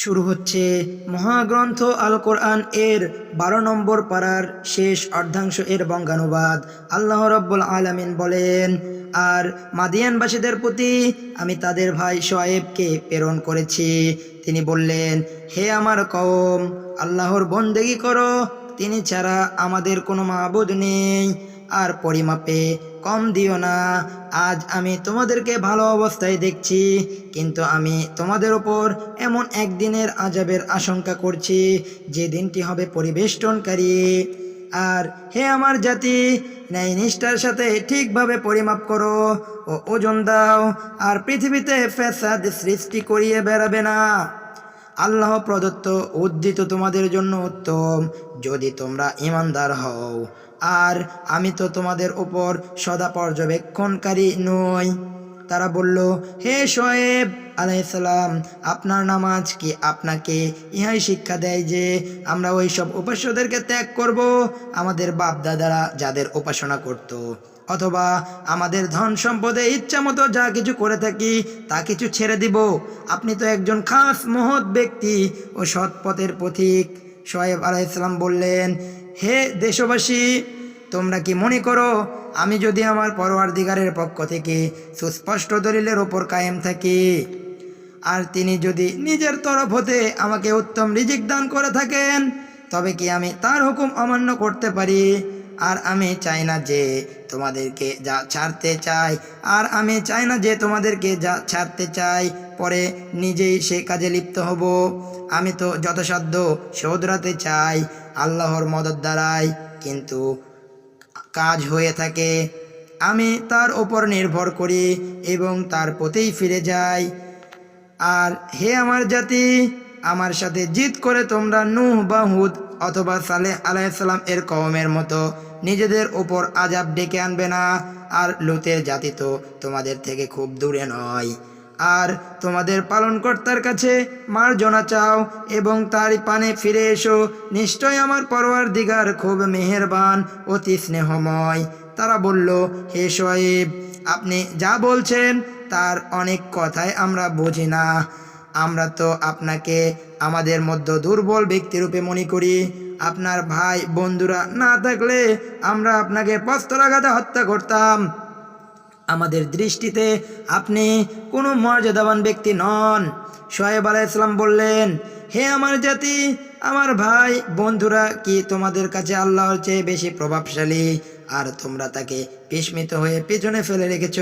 শুরু হচ্ছে মহাগ্রন্থ আল কোরআন এর বারো নম্বর পাড়ার শেষ অর্ধাংশ এর বঙ্গানুবাদ। আল্লাহ রব্বুল আলামিন বলেন, আর মাদিয়ানবাসীদের প্রতি আমি তাদের ভাই সোয়েবকে প্রেরণ করেছি। তিনি বললেন, হে আমার কওম, আল্লাহর বন্দেগি করো। তিনি ছাড়া আমাদের কোনো মাবুদ নেই। আর পরিমাপে কম দিও না। আজ আমি তোমাদেরকে ভালো অবস্থায় দেখছি, কিন্তু আমি তোমাদের ওপর এমন একদিনের আজাবের আশঙ্কা করছি, যে দিনটি হবে পরিবেষ্টনকারী। আর হে আমার জাতি, ন্যায় নিষ্ঠার সাথে ঠিকভাবে পরিমাপ করো ও ওজন দাও, আর পৃথিবীতে ফ্যাসাদ সৃষ্টি করিয়ে বেড়াবে না। আল্লাহ প্রদত্ত উদ্ধৃত তোমাদের জন্য উত্তম, যদি তোমরা ইমানদার হও। আর আমি তো তোমাদের উপর সদা পর্যবেক্ষণকারী নই। তারা বলল, হে শোয়েব আলাইসালাম আপনার নামাজ কি আপনাকে ইহাই শিক্ষা দেয় যে আমরা ওই সব উপাস্যদেরকে ত্যাগ করব, আমাদের বাপ দাদারা যাদের উপাসনা করত। অথবা আমাদের ধন সম্পদে ইচ্ছা মতো যা কিছু করে থাকি তা কিছু ছেড়ে দিব। আপনি তো একজন খাস মহৎ ব্যক্তি ও সৎ পথের পথিক সোয়েব আলাইসালাম বললেন হে দেশবাসী, তোমরা কি মনে করো, আমি যদি আমার পরোয়ার দিগারের পক্ষ থেকে সুস্পষ্ট দলিলের ওপর কায়েম থাকি? আর তিনি যদি নিজের তরফ হতে আমাকে উত্তম রিজিক দান করে থাকেন, তবে কি আমি তার হুকুম অমান্য করতে পারি? আর আমি চাই না যে তোমাদেরকে যা ছাড়তে চাই। আর আমি চাই না যে তোমাদেরকে যা ছাড়তে চাই, পরে নিজেই সে কাজে লিপ্ত হব। আমি তো যথাসাধ্য শোধরাতে চাই আল্লাহর মদত দ্বারাই, কিন্তু কাজ হয়ে থাকে। আমি তার ওপর নির্ভর করি এবং তার প্রতিই ফিরে যাই। আর হে আমার জাতি, আমার সাথে জিদ করে তোমরা নূহ বা হুদ অথবা সালেহ আলাইসাল্লাম এর কওমের মতো নিজেদের ওপর আজাব ডেকে আনবে না। আর লুতের জাতি তো তোমাদের থেকে খুব দূরে নয়। আর তোমাদের পালনকর্তার কাছে মার্জনা চাও এবং তারই পানে ফিরে এসো। নিশ্চয় আমার পরোয়ার দিগার খুব মেহেরবান, অতি স্নেহময়। তারা বলল, হে সোয়েব আপনি যা বলছেন তার অনেক কথাই আমরা বুঝি না। আমরা তো আপনাকে আমাদের মধ্য দুর্বল ব্যক্তিরূপে মনে করি। আপনার ভাই, বন্ধুরা না থাকলে আমরা আপনাকে পস্তরাঘাতে হত্যা করতাম। আমাদের দৃষ্টিতে আপনি কোনো মর্যাদাবান ব্যক্তি নন। সোহেব আলাইসলাম বললেন, হে আমার জাতি, আমার ভাই, বন্ধুরা কি তোমাদের কাছে আল্লাহর চেয়ে বেশি প্রভাবশালী? আর তোমরা তাকে বিস্মিত হয়ে পেছনে ফেলে রেখেছ।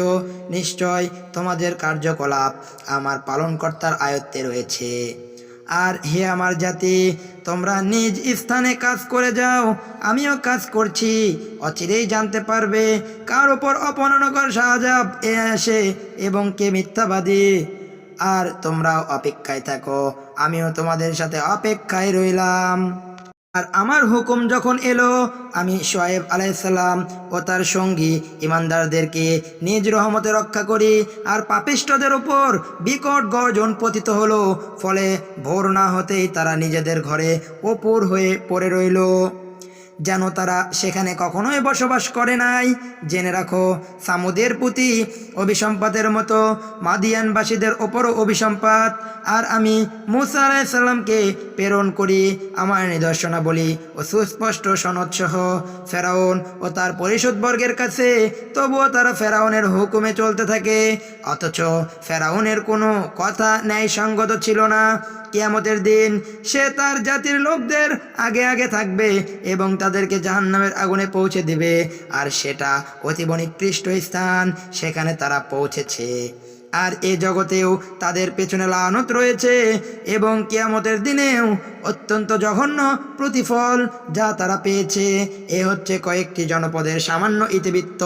নিশ্চয় তোমাদের কার্যকলাপ আমার পালনকর্তার আয়ত্তে রয়েছে। আর হে আমার জাতি, তোমরা নিজ স্থানে কাজ করে যাও, আমিও কাজ করছি। অচিরেই জানতে পারবে কার ওপর অপমানকর শাহজাব এ আসে এবং কে মিথ্যাবাদী। আর তোমরাও অপেক্ষায় থাকো, আমিও তোমাদের সাথে অপেক্ষায় রইলাম। আর আমার হুকুম যখন এলো, আমি সোয়েব আলাইসাল্লাম ও তার সঙ্গী ইমানদারদেরকে নিজ রহমতে রক্ষা করি আর পাপিষ্টদের ওপর বিকট গর্জন পতিত হলো, ফলে ভোর না হতেই তারা নিজেদের ঘরে ওপর হয়ে পড়ে রইল। যেন তারা সেখানে কখনোই বসবাস করে নাই। জেনে রাখো, সামুদের প্রতি অভিসম্পাতের মতো মাদিয়ানবাসীদের ওপরও অভিসম্পাত। আর আমি মুসা আলাইসাল্লামকে প্রেরণ করি আমার নিদর্শনা বলি ও সুস্পষ্ট সনদসহ। ফেরাউন ও তার পরিষদবর্গের কাছে, তবুও তারা ফেরাউনের হুকুমে চলতে থাকে। অথচ ফেরাউনের কোনো কথা ন্যায়সঙ্গত ছিল না। কিয়ামতের দিন সে তার জাতির লোকদের আগে আগে থাকবে এবং তাদেরকে জাহান্নামের আগুনে পৌঁছে দেবে। আর সেটা অতীব নিকৃষ্ট স্থান, সেখানে তারা পৌঁছেছে। আর এ জগতেও তাদের পেছনে লানত রয়েছে এবং কেয়ামতের দিনেও অত্যন্ত জঘন্য প্রতিফল যা তারা পেয়েছে। এ হচ্ছে কয়েকটি জনপদের সামান্য ইতিবৃত্ত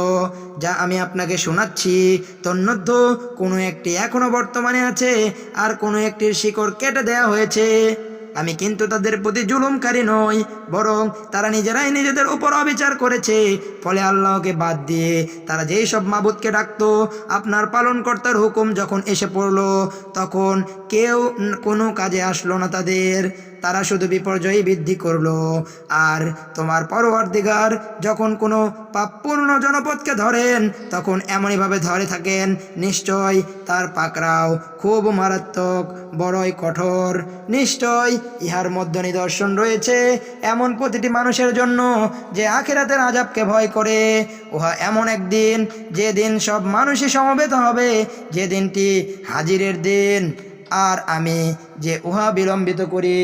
যা আমি আপনাকে শোনাচ্ছি। তন্মধ্য, কোনো একটি এখনও বর্তমানে আছে আর কোনো একটির শিকড় কেটে দেয়া হয়েছে। আমি কিন্তু তাদের প্রতি জুলুমকারী নই, বরং তারা নিজেরাই নিজেদের উপর অবিচার করেছে। ফলে আল্লাহকে বাদ দিয়ে তারা যেই সব মাবুদকে ডাকত, আপনার পালনকর্তার হুকুম যখন এসে পড়ল, তখন কেউ কোনো কাজে আসলো না তাদের। তারা শুধু বিপর্যয় বৃদ্ধি করল। আর তোমার পরবর্তীকার যখন কোনো পাপপূর্ণ জনপদকে ধরেন, তখন এমনইভাবে ধরে থাকেন, নিশ্চয় তার পাকড়াও খুব মারাত্মক, বড়ই কঠোর। নিশ্চয় ইহার মধ্যে নিদর্শন রয়েছে এমন প্রতিটি মানুষের জন্য যে আখেরাতের আজাবকে ভয় করে। উহা এমন একদিন যে দিন সব মানুষই সমবেত হবে যে দিনটি হাজিরের দিন। আর আমি যে উহা বিলম্বিত করি,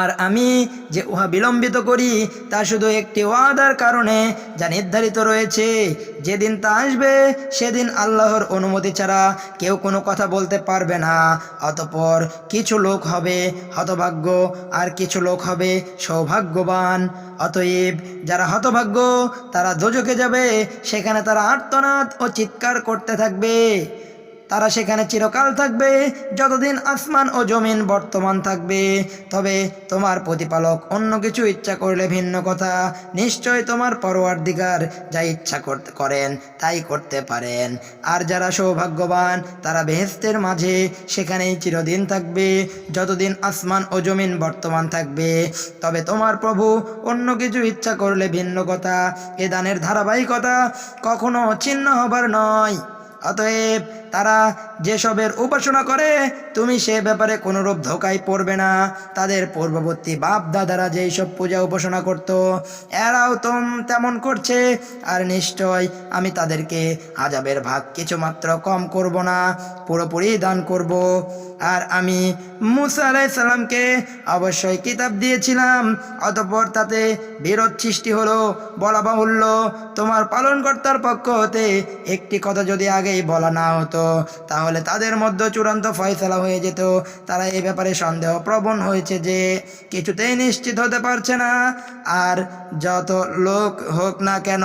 আর আমি যে উহা বিলম্বিত করি, তা শুধু একটি ওয়াদার কারণে যা নির্ধারিত রয়েছে। যেদিন তা আসবে, সেদিন আল্লাহর অনুমতি ছাড়া কেউ কোনো কথা বলতে পারবে না। অতপর কিছু লোক হবে হতভাগ্য, আর কিছু লোক হবে সৌভাগ্যবান। অতএব যারা হতভাগ্য, তারা দোজকে যাবে, সেখানে তারা আর্তনাদ ও চিৎকার করতে থাকবে। তারা সেখানে চিরকাল থাকবে, যতদিন আসমান ও জমিন বর্তমান থাকবে। তবে তোমার প্রতিপালক অন্য কিছু ইচ্ছা করলে ভিন্ন কথা। নিশ্চয় তোমার পরোয়ার দিগার যা ইচ্ছা করতে করেন, তাই করতে পারেন। আর যারা সৌভাগ্যবান, তারা বেহেস্তের মাঝে সেখানেই চিরদিন থাকবে, যতদিন আসমান ও জমিন বর্তমান থাকবে। তবে তোমার প্রভু অন্য কিছু ইচ্ছা করলে ভিন্ন কথা। এ দানের ধারাবাহিকতা কখনো ছিন্ন হবার নয়। অতএব তারা যেসবের উপাসনা করে, তুমি সে ব্যাপারে কোনোরূপ ধোকায় পড়বে না। তাদের পূর্ববর্তী বাপ দাদারা যেই সব পূজা উপাসনা করত, এরাও তোম তেমন করছে। আর নিশ্চয় আমি তাদেরকে আজাবের ভাগ কিছুমাত্র কম করব না, পুরোপুরি দান করব। আর আমি মুসা আলাই সাল্লামকে অবশ্যই কিতাব দিয়েছিলাম, অতপর তাতে বিরোধ সৃষ্টি হলো, বলা বাহুল্য, তোমার পালনকর্তার পক্ষ হতে একটি কথা যদি আগেই বলা না হতো তাহলে তাদের মধ্যে চূড়ান্ত ফয়সলা হয়ে যেত। তারা এই ব্যাপারে সন্দেহ প্রবণ হয়েছে যে কিছুতেই নিশ্চিত হতে পারছে না। আর যত লোক হোক না কেন,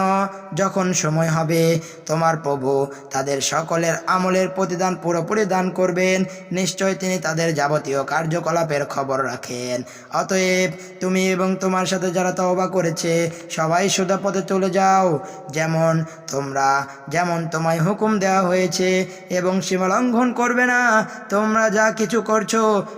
যখন সময় হবে, তোমার প্রভু তাদের সকলের আমলের প্রতিদান পুরোপুরি দান করবেন। নিশ্চয় তিনি তাদের যাবতীয় কার্যকলাপের খবর রাখেন। অতএব তুমি এবং তোমার সাথে যারা তওবা করেছে, সবাই সোজা পথে চলে যাও। যেমন তোমরা, যেমন তোমায় হুকুম দেওয়া হয়েছে এবং সীমা লঙ্ঘন করবে না। তোমরা যা কিছু করছ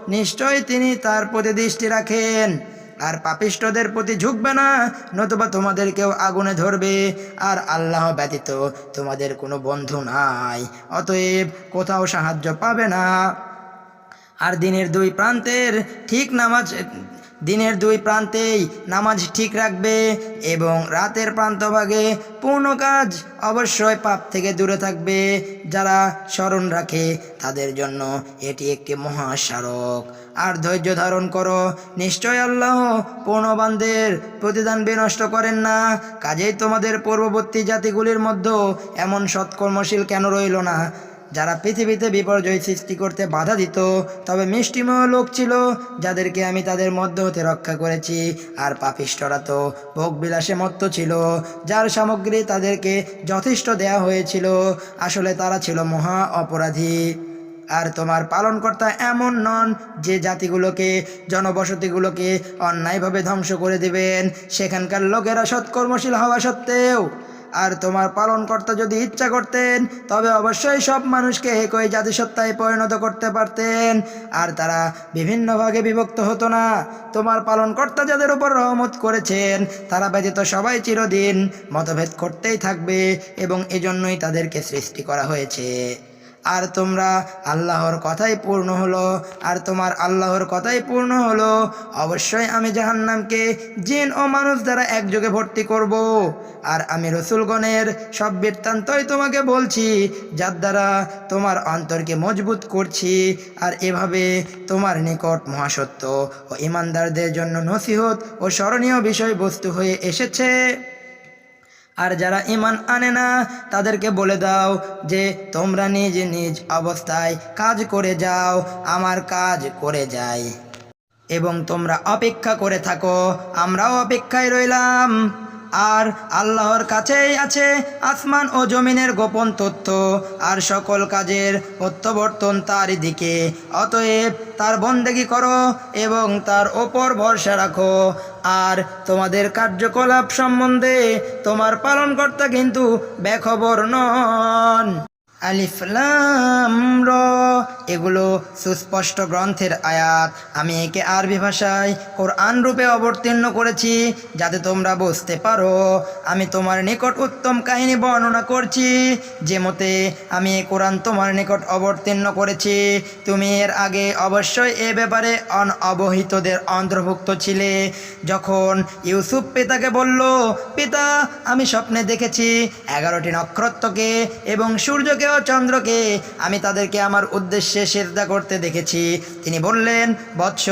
নিশ্চয় তিনি তার প্রতি দৃষ্টি রাখেন। আর পাপিষ্টদের প্রতি ঝুঁকবে না, নতুবা তোমাদেরকেও আগুনে ধরবে। আর আল্লাহ ব্যতীত তোমাদের কোনো বন্ধু নাই। অতএব কোথাও সাহায্য পাবে না। আর দিনের দুই প্রান্তের ঠিক নামাজ দিনের দুই প্রান্তেই নামাজ ঠিক রাখবে এবং রাতের প্রান্তভাগে পূর্ণ কাজ অবশ্যই পাপ থেকে দূরে থাকবে। যারা স্মরণ রাখে তাদের জন্য এটি একটি মহাস্মারক। আর ধৈর্য ধারণ করো, নিশ্চয় আল্লাহ পূর্ণবানদের প্রতিদান বিনষ্ট করেন না। কাজেই তোমাদের পূর্ববর্তী জাতিগুলির মধ্যে এমন সৎকর্মশীল কেন রইল না? যারা পৃথিবীতে বিপর্যয় সৃষ্টি করতে বাধা দিত, তবে মিষ্টিময় লোক ছিল যাদেরকে আমি তাদের মধ্য হতে রক্ষা করেছি। আর পাপিষ্টরা তো ভোগবিলাসে মত্ত ছিল, যার সামগ্রী তাদেরকে যথেষ্ট দেয়া হয়েছিল। আসলে তারা ছিল মহা অপরাধী। আর তোমার পালনকর্তা এমন নন যে জাতিগুলোকে, জনবসতিগুলোকে অন্যায়ভাবে ধ্বংস করে দিবেন। সেখানকার লোকেরা সৎকর্মশীল হওয়া সত্ত্বেও আর তোমার পালনকর্তা যদি ইচ্ছা করতেন, তবে অবশ্যই সব মানুষকে একই জাতিসত্তায় পরিণত করতে পারতেন। আর তারা বিভিন্ন ভাগে বিভক্ত হতো না। তোমার পালনকর্তা যাদের উপর রহমত করেছেন, তারা ব্যতীত সবাই চিরদিন মতভেদ করতেই থাকবে এবং এজন্যই তাদেরকে সৃষ্টি করা হয়েছে। আর তোমরা আল্লাহর কথাই পূর্ণ হলো, আর তোমার আল্লাহর কথাই পূর্ণ হলো, অবশ্যই আমি জাহান্নামকে জিন ও মানুষ দ্বারা একযোগে ভর্তি করব। আর আমি রসুলগণের সব বৃত্তান্তই তোমাকে বলছি, যার দ্বারা তোমার অন্তরকে মজবুত করছি, আর এভাবে তোমার নিকট মহাসত্য ও ইমানদারদের জন্য নসিহত ও স্মরণীয় বিষয়বস্তু হয়ে এসেছে। আর যারা ইমান আনে না, তাদেরকে বলে দাও যে, তোমরা নিজ নিজ অবস্থায় কাজ করে যাও, আমার কাজ করে যাই। এবং তোমরা অপেক্ষা করে থাকো, আমরাও অপেক্ষায় রইলাম। আর আল্লাহর কাছেই আছে আসমান ও জমিনের গোপন তথ্য, আর সকল কাজের প্রত্যাবর্তন তার দিকে। অতএব তার বন্দেগি করো এবং তার ওপর ভরসা রাখো। আর তোমাদের কার্যকলাপ সম্বন্ধে তোমার পালনকর্তা কিন্তু বেখবর নন। আলিফলাম র। এগুলো সুস্পষ্ট গ্রন্থের আয়াত। আমি একে আরবি ভাষায় কোরআন রূপে অবতীর্ণ করেছি, যাতে তোমরা বুঝতে পারো। আমি তোমার নিকট উত্তম কাহিনী বর্ণনা করছি, যে মতে আমি এ কোরআন তোমার নিকট অবতীর্ণ করেছি। তুমি এর আগে অবশ্যই এ ব্যাপারে অন অবহিতদের অন্তর্ভুক্ত ছিলে। যখন ইউসুফ পিতাকে বলল, পিতা, আমি স্বপ্নে দেখেছি এগারোটি নক্ষত্রকে এবং সূর্যকে চন্দ্রকে, আমি তাদেরকে আমার উদ্দেশ্যে সেজদা করতে দেখেছি। তিনি বললেন, বৎস,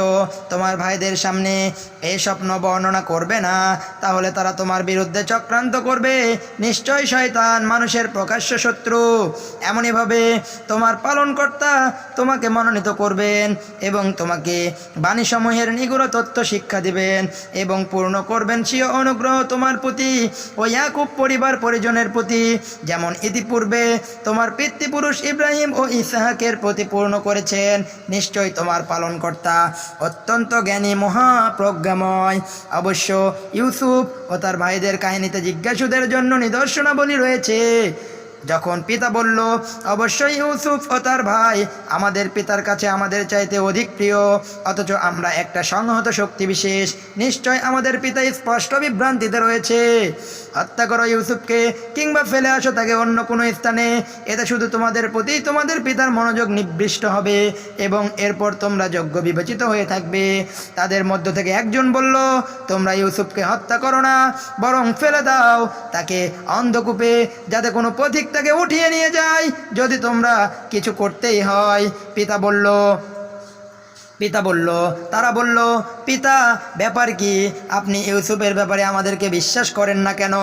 তোমার ভাইদের সামনে এই স্বপ্ন বর্ণনা করবে না। তাহলে তারা তোমার বিরুদ্ধে চক্রান্ত করবে। নিশ্চয় শয়তান মানুষের প্রকাশ্য শত্রু। এমনইভাবে তোমার পালনকর্তা তোমাকে মনোনীত করবেন এবং তোমাকে বাণীসমূহের নিগুড় তত্ত্ব শিক্ষা দিবেন এবং পূর্ণ করবেন স্বীয় অনুগ্রহ তোমার প্রতি ও ইয়াকুব পরিবার পরিজনের প্রতি। যেমন ইতিপূর্বে তোমার পিতৃপুরুষ ইব্রাহিম ও ইসাহাকের প্রতি পূর্ণ করেছেন। নিশ্চয় তোমার পালনকর্তা অত্যন্ত জ্ঞানী মহাপ্রজ্ঞাময়। অবশ্য ইউসুফ ও তার ভাইদের কাহিনীতে জিজ্ঞাসুদের জন্য নিদর্শনাবলী রয়েছে। যখন পিতা বলল, অবশ্যই ইউসুফ ও তার ভাই আমাদের পিতার কাছে আমাদের চাইতে অধিক প্রিয়, অথচ আমরা একটা সংহত শক্তি বিশেষ, নিশ্চয় আমাদের পিতা স্পষ্ট বিভ্রান্তিতে রয়েছে। হত্যা করো ইউসুফকে, কিংবা ফেলে আসো তাকে অন্য কোনো স্থানে। এতে শুধু তোমাদের প্রতি তোমাদের পিতার মনোযোগ নিবৃষ্ট হবে এবং এরপর তোমরা যোগ্য বিবেচিত হয়ে থাকবে। তাদের মধ্য থেকে একজন বলল, তোমরা ইউসুফকে হত্যা করো না, বরং ফেলে দাও তাকে অন্ধকূপে, যাতে কোনো পথিক তাকে উঠিয়ে নিয়ে যাই। যদি তোমরা কিছু করতেই হয় পিতা বলল পিতা বলল, তারা বলল, পিতা, ব্যাপার কি? আপনি ইউসুফের ব্যাপারে আমাদেরকে বিশ্বাস করেন না কেন?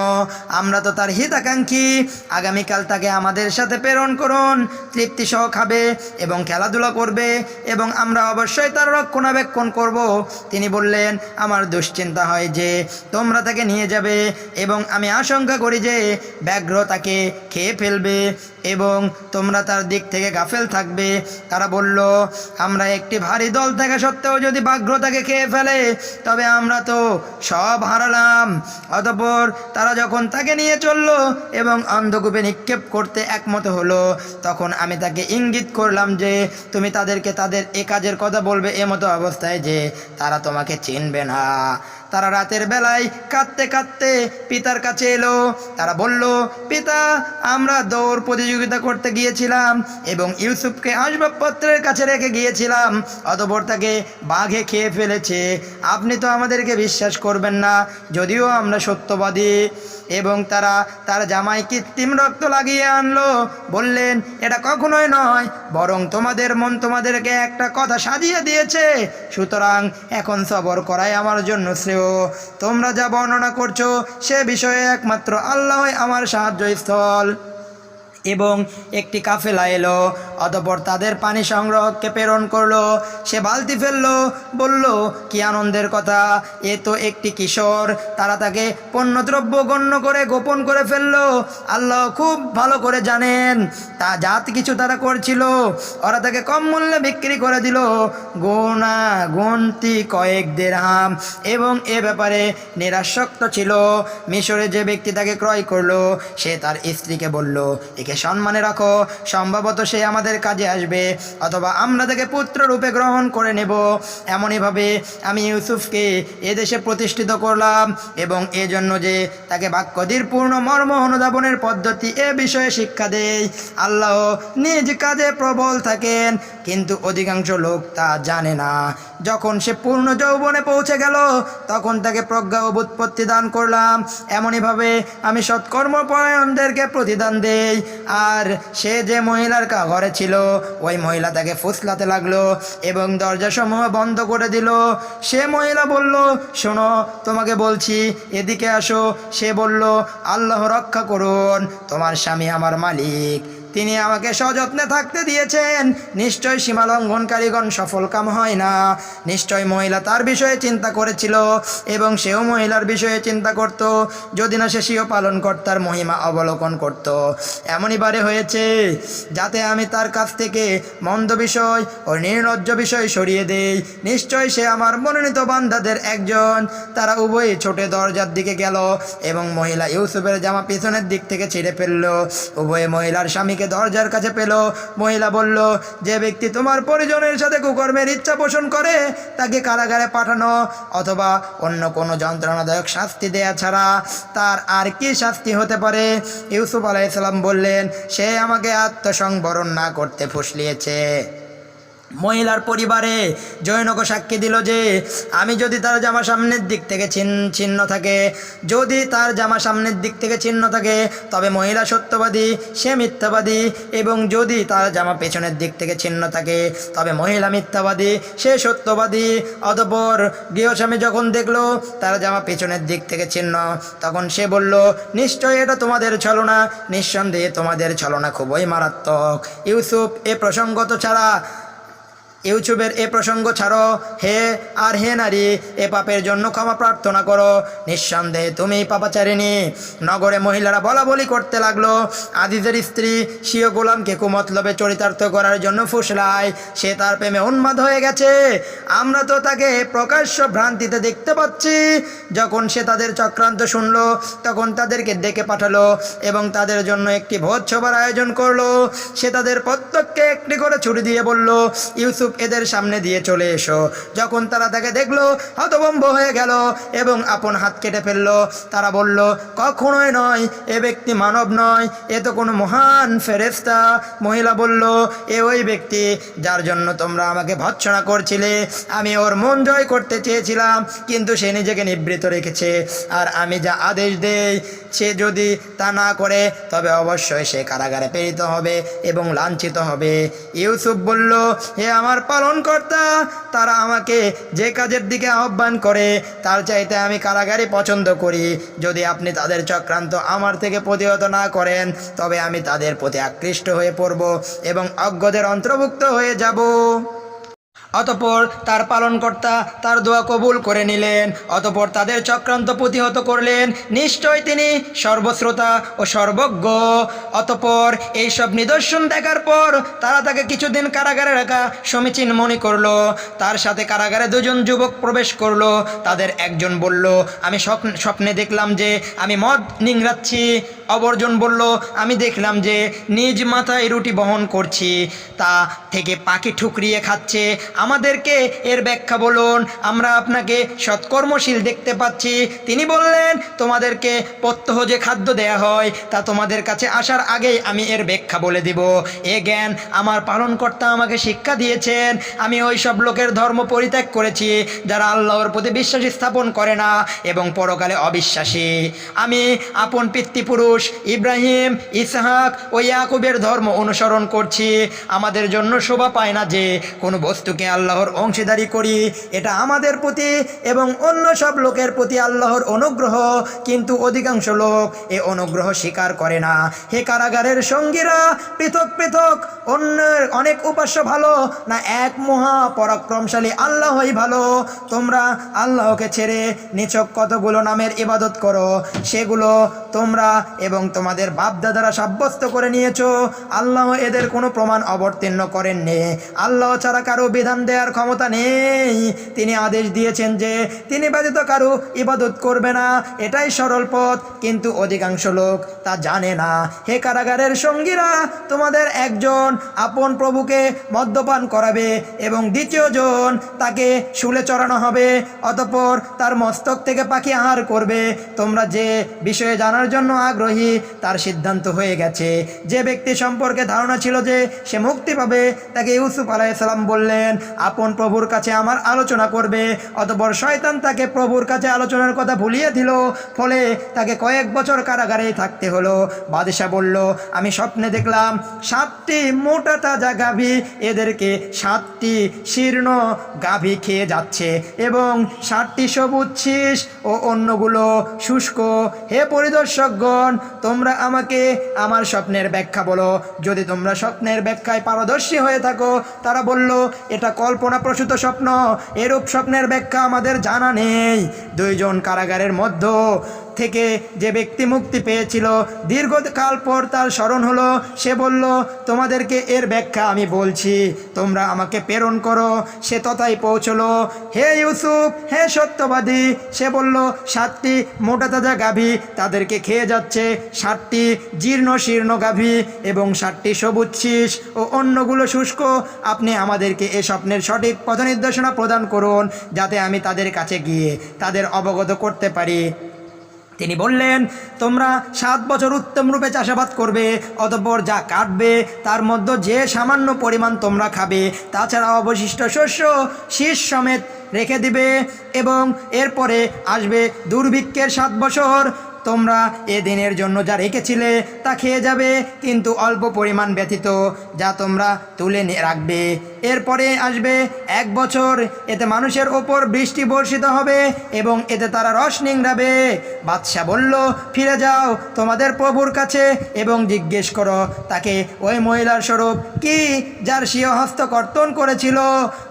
আমরা তো তার হিতাকাঙ্ক্ষী। আগামীকাল তাকে আমাদের সাথে প্রেরণ করুন তৃপ্তি সহ খাবে এবং খেলাধুলা করবে এবং আমরা অবশ্যই তার রক্ষণাবেক্ষণ করব। তিনি বললেন, আমার দুশ্চিন্তা হয় যে তোমরা তাকে নিয়ে যাবে এবং আমি আশঙ্কা করি যে ব্যাঘ্র তাকে খেয়ে ফেলবে। এবং তোমরা তার দিক থেকে গাফেল থাকবে। তারা বলল, আমরা একটি ভারী দল থাকা সত্ত্বেও যদি বাঘ্র খেয়ে ফেলে, তবে আমরা তো সব হারালাম। অতপর তারা যখন তাকে নিয়ে চলল এবং অন্ধকূপে নিক্ষেপ করতে একমত হলো, তখন আমি তাকে ইঙ্গিত করলাম যে, তুমি তাদেরকে তাদের এ কাজের কথা বলবে এমতো অবস্থায় যে, তারা তোমাকে চিনবে না। তারা রাতের বেলায় কাঁদতে কাঁদতে পিতার কাছে এলো। তারা বলল, পিতা, আমরা দৌড় প্রতিযোগিতা করতে গিয়েছিলাম এবং ইউসুফকে আসবাবপত্রের কাছে রেখে গিয়েছিলাম। অতপর তাকে বাঘে খেয়ে ফেলেছে। আপনি তো আমাদেরকে বিশ্বাস করবেন না, যদিও আমরা সত্যবাদী। এবং তারা তার জামাই কৃত্রিম রক্ত লাগিয়ে আনলো। বললেন, এটা কখনোই নয়, বরং তোমাদের মন তোমাদেরকে একটা কথা সাজিয়ে দিয়েছে। সুতরাং এখন সবর করাই আমার জন্য শ্রেয়। তোমরা যা বর্ণনা করছ, সে বিষয়ে একমাত্র আল্লাহ আমার সাহায্যস্থল। এবং একটি কাফেলা এলো। অতপর তাদের পানি সংগ্রহকে প্রেরণ করল। সে বালতি ফেলল, বলল, কি আনন্দের কথা, এ তো একটি কিশোর। তারা তাকে পণ্যদ্রব্য গণ্য করে গোপন করে ফেলল। আল্লাহ খুব ভালো করে জানেন, তা জাত কিছু তারা করছিল। ওরা তাকে কম মূল্যে বিক্রি করে দিল। গোনা, গন্তি কয়েক দেড়হাম এবং এ ব্যাপারে নিরাসক্ত ছিল। মিশরে যে ব্যক্তি তাকে ক্রয় করল, সে তার স্ত্রীকে বলল, একে সম্মানে রাখো। সম্ভবত সে আমাদের কাজে আসবে, অথবা আমরা তাকে পুত্র রূপে গ্রহণ করে নেব। এমনইভাবে আমি ইউসুফকে এদেশে প্রতিষ্ঠিত করলাম, এবং এজন্য যে তাকে বাক্যদীর পূর্ণ মর্ম অনুধাবনের পদ্ধতি এ বিষয়ে শিক্ষা দেয় আল্লাহ নিজ কাজে প্রবল থাকেন, কিন্তু অধিকাংশ লোক তা জানে না। যখন সে পূর্ণ যৌবনে পৌঁছে গেল, তখন তাকে প্রজ্ঞা ও বুৎপত্তি দান করলাম। এমনইভাবে আমি সৎকর্মপরায়ণদেরকে প্রতিদান দেই। আর সে যে মহিলার কা ঘরে ছিল, ওই মহিলা তাকে ফুসলাতে লাগল এবং দরজাসমূহ বন্ধ করে দিল। সে মহিলা বলল, শোনো, তোমাকে বলছি, এদিকে আসো। সে বলল, আল্লাহ রক্ষা করুন, তোমার স্বামী আমার মালিক। তিনি আমাকে সযত্নে থাকতে দিয়েছেন। নিশ্চয় সীমা লঙ্ঘনকারীগণ সফল কাম হয় না। নিশ্চয় মহিলা তার বিষয়ে চিন্তা করেছিল এবং সেও মহিলার বিষয়ে চিন্তা করত। যদি না সে স্বীয় পালনকর্তার মহিমা অবলোকন করত। এমনই বারে হয়েছে, যাতে আমি তার কাছ থেকে মন্দ বিষয় ও নির্লজ্জ বিষয় সরিয়ে দেই। নিশ্চয় সে আমার মনোনীত বান্দাদের একজন। তারা উভয়ে ছোটে দরজার দিকে গেল এবং মহিলা ইউসুফের জামা পিছনের দিক থেকে ছিঁড়ে ফেলল। উভয়ে মহিলার স্বামীকে স্বামীকে দরজার কাছে পেল। মহিলা বলল, যে ব্যক্তি তোমার পরিজনের সাথে কুকর্মের ইচ্ছা পোষণ করে, তাকে কারাগারে পাঠানো অথবা অন্য কোনো যন্ত্রণাদায়ক শাস্তি দেয়া ছাড়া তার আর কি শাস্তি হতে পারে? ইউসুফ আলাইসাল্লাম বললেন, সে আমাকে আত্মসংবরণ না করতে ফুসলিয়েছে। মহিলার পরিবারে জৈনক সাক্ষী দিল যে, আমি যদি তার জামা সামনের দিক থেকে ছিন্ন থাকে, যদি তার জামা সামনের দিক থেকে ছিন্ন থাকে, তবে মহিলা সত্যবাদী, সে মিথ্যাবাদী, এবং যদি তার জামা পেছনের দিক থেকে ছিন্ন থাকে, তবে মহিলা মিথ্যাবাদী, সে সত্যবাদী। অতপর গৃহস্বামী যখন দেখল তার জামা পেছনের দিক থেকে ছিন্ন, তখন সে বলল নিশ্চয়ই এটা তোমাদের ছলনা? নিঃসন্দেহে তোমাদের ছলনা খুবই মারাত্মক। ইউসুফ এ প্রসঙ্গত ছাড়া ইউটিউবের এ প্রসঙ্গ ছাড়ো। হে আর হে নারী, এ পাপের জন্য ক্ষমা প্রার্থনা করো। নিঃসন্দেহে তুমি পাপাচারিণী। নগরে মহিলারা বলা বলি করতে লাগল। আজিজের স্ত্রী সিও গোলামকে কুমতলবে চরিতার্থ করার জন্য ফুসলায়। সে তার প্রেমে উন্মাদ হয়ে গেছে। আমরা তো তাকে প্রকাশ্য ভ্রান্তিতে দেখতে পাচ্ছি। যখন সে তাদের চক্রান্ত শুনলো, তখন তাদেরকে ডেকে পাঠালো এবং তাদের জন্য একটি ভোজ সভার আয়োজন করল। সে তাদের প্রত্যেককে একটি করে ছুটি দিয়ে বলল, ইউসুফ এদের সামনে দিয়ে চলে এসো। যখন তারা তাকে দেখল, হতভম্ব হয়ে গেল এবং আপন হাত কেটে ফেলল। তারা বলল, কখনোই নয়, এ ব্যক্তি মানব নয়, এ তো কোনো মহান ফেরেস্তা মহিলা বলল, এ ওই ব্যক্তি যার জন্য তোমরা আমাকে ভৎসনা করছিলে। আমি ওর মন জয় করতে চেয়েছিলাম, কিন্তু সে নিজেকে নিবৃত রেখেছে। আর আমি যা আদেশ দেই সে যদি তা না করে, তবে অবশ্যই সে কারাগারে প্রেরিত হবে এবং লাঞ্ছিত হবে। ইউসুফ বলল, হে আমার পালনকর্তা, তারা আমাকে যে কাজের দিকে আহ্বান করে, তার চাইতে আমি কারাগারে পছন্দ করি। যদি আপনি তাদের চক্রান্ত আমার থেকে প্রতিহত না করেন, তবে আমি তাদের প্রতি আকৃষ্ট হয়ে পড়ব এবং অজ্ঞদের অন্তর্ভুক্ত হয়ে যাব। অতপর তার পালনকর্তা তার দোয়া কবুল করে নিলেন। অতপর তাদের চক্রান্ত প্রতিহত করলেন। নিশ্চয় তিনি সর্বশ্রোতা ও সর্বজ্ঞ। অতপর এইসব নিদর্শন দেখার পর তারা তাকে কিছুদিন কারাগারে রাখা সমীচীন মনে করল। তার সাথে কারাগারে দুজন যুবক প্রবেশ করল। তাদের একজন বলল, আমি স্বপ্ন- দেখলাম যে আমি মদ নিংড়াচ্ছি। অপরজন বলল, আমি দেখলাম যে নিজ মাথায় রুটি বহন করছি। তা থেকে পাখি ঠুকরিয়ে খাচ্ছে। আমাদেরকে এর ব্যাখ্যা বলুন। আমরা আপনাকে সৎকর্মশীল দেখতে পাচ্ছি। তিনি বললেন, তোমাদেরকে প্রত্যহ যে খাদ্য দেয়া হয়। তা তোমাদের কাছে আসার আগেই আমি এর ব্যাখ্যা বলে দিব। এ জ্ঞান আমার পালনকর্তা আমাকে শিক্ষা দিয়েছেন। আমি ওই সব লোকের ধর্ম পরিত্যাগ করেছি, যারা আল্লাহর প্রতি বিশ্বাস স্থাপন করে না এবং পরকালে অবিশ্বাসী। আমি আপন পিতৃপুরুষ ইব্রাহিম, ইসহাক ও ইয়াকুবের ধর্ম অনুসরণ করছি। আমাদের জন্য শোভা পায় না যে, কোনো বস্তুকে আল্লাহর অংশীদারি করি, এটা আমাদের প্রতি এবং অন্য সব লোকের প্রতি আল্লাহর অনুগ্রহ, কিন্তু অধিকাংশ লোক এ অনুগ্রহ স্বীকার করে না। হে কারাগারের সঙ্গীরা, পৃথক পৃথক, অন্যের অনেক উপাস্য ভালো, না এক মহা পরাক্রমশালী আল্লাহই ভালো। তোমরা আল্লাহকে ছেড়ে নিছক কতগুলো নামের ইবাদত করো, সেগুলো তোমরা এবং তোমাদের বাপদাদারা সাব্যস্ত করে নিয়েছো। আল্লাহ এদের কোনো প্রমাণ অবতীর্ণ করেননি। আল্লাহ ছাড়া কারও বিধান দেওয়ার ক্ষমতা নেই। তিনি আদেশ দিয়েছেন যে, তিনি ব্যতীত কারও ইবাদত করবে না। এটাই সরল পথ, কিন্তু অধিকাংশ লোক তা জানে না। হে কারাগারের সঙ্গীরা, তোমাদের একজন আপন প্রভুকে মদ্যপান করাবে এবং দ্বিতীয় জন তাকে শুলে চড়ানো হবে, অতপর তার মস্তক থেকে পাখি আহার করবে। তোমরা যে বিষয়ে জানার জন্য আগ্রহী তার সিদ্ধান্ত হয়ে গেছে। যে ব্যক্তি সম্পর্কে ধারণা ছিল যে সে মুক্তি পাবে, তাকে ইউসুফ আলাইসাল্লাম বললেন, আপন প্রভুর কাছে আমার আলোচনা করবে। অতপর শয়তান তাকে প্রভুর কাছে আলোচনার কথা ভুলিয়ে দিল। ফলে তাকে কয়েক বছর কারাগারেই থাকতে হলো। বাদশাহ বলল, আমি স্বপ্নে দেখলাম সাতটি মোটা তাজা গাভী, এদেরকে সাতটি শীর্ণ গাভী খেয়ে যাচ্ছে এবং সাতটি সবুজ শীষ ও অন্যগুলো শুষ্ক। হে পরিদর্শকগণ তোমরা আমাকে আমার স্বপ্নের ব্যাখ্যা বলো। যদি তোমরা স্বপ্নের ব্যাখ্যায় পারদর্শী হয়ে থাকো, তারা বলল, এটা কল্পনা প্রসূত স্বপ্ন। এরূপ স্বপ্নের ব্যাখ্যা আমাদের জানা নেই। দুইজন কারাগারের মধ্য থেকে যে ব্যক্তি মুক্তি পেয়েছিল, দীর্ঘকাল পর তার স্মরণ হলো, সে বলল, তোমাদেরকে এর ব্যাখ্যা আমি বলছি, তোমরা আমাকে প্রেরণ করো। সে তথায় পৌঁছলো, হে ইউসুফ, হে সত্যবাদী। সে বলল, সাতটি মোটা তাজা গাভী তাদেরকে খেয়ে যাচ্ছে ষাটটি জীর্ণ শীর্ণ গাভী এবং ষাটটি সবুজ শীষ ও অন্যগুলো শুষ্ক। আপনি আমাদেরকে এ স্বপ্নের সঠিক পথ নির্দেশনা প্রদান করুন, যাতে আমি তাদের কাছে গিয়ে তাদের অবগত করতে পারি। তিনি বললেন, তোমরা সাত বছর উত্তম রূপে চাষাবাদ করবে, অতঃপর যা কাটবে, তার মধ্যে যে সামান্য পরিমাণ তোমরা খাবে, তাছাড়া অবশিষ্ট শস্য শীষ সমেত রেখে দিবে এবং এরপরে আসবে দুর্ভিক্ষের সাত বছর তোমরা এ দিনের জন্য যা রেখেছিলে তা খেয়ে যাবে, কিন্তু অল্প পরিমাণ ব্যতীত যা তোমরা তুলে রাখবে। এরপরে আসবে এক বছর। এতে মানুষের ওপর বৃষ্টি বর্ষিত হবে এবং এতে তারা রস নিংড়াবে। বাদশাহ বলল, ফিরে যাও, তোমাদের প্রভুর কাছে। এবং জিজ্ঞেস করো, তাকে ওই মহিলার স্বরূপ কি যার স্বীয় হস্ত কর্তন করেছিল?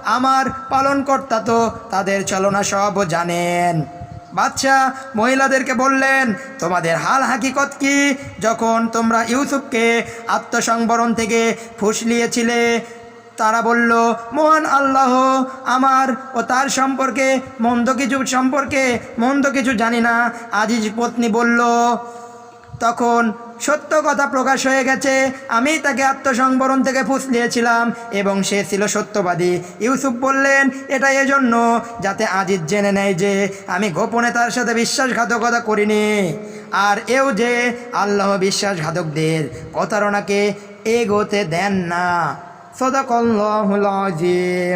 আমার পালনকর্তা তো তাদের চলনা সব জানেন। বাদশাহ মহিলাদেরকে বললেন, তোমাদের হাল হাকিকত কি? যখন তোমরা ইউসুফকে আত্মসংবরণ থেকে ফুসলিয়েছিলে, তারা বলল, মহান আল্লাহ, আমার ও তার সম্পর্কে মন্দ কিছু সম্পর্কে মন্দ কিছু জানি না। আজিজ পত্নী বলল, তখন সত্য কথা প্রকাশ হয়ে গেছে। আমি তাকে আত্মসংবরণ থেকে ফুসলিয়েছিলাম এবং সে ছিল সত্যবাদী। ইউসুফ বললেন, এটা এজন্য যাতে আজিজ জেনে নেয় যে আমি গোপনে তার সাথে বিশ্বাসঘাতকতা করিনি। আর এও যে আল্লাহ বিশ্বাসঘাতকদের প্রতারণাকে এগোতে দেন না। সদাকল্লাহুল আজিম।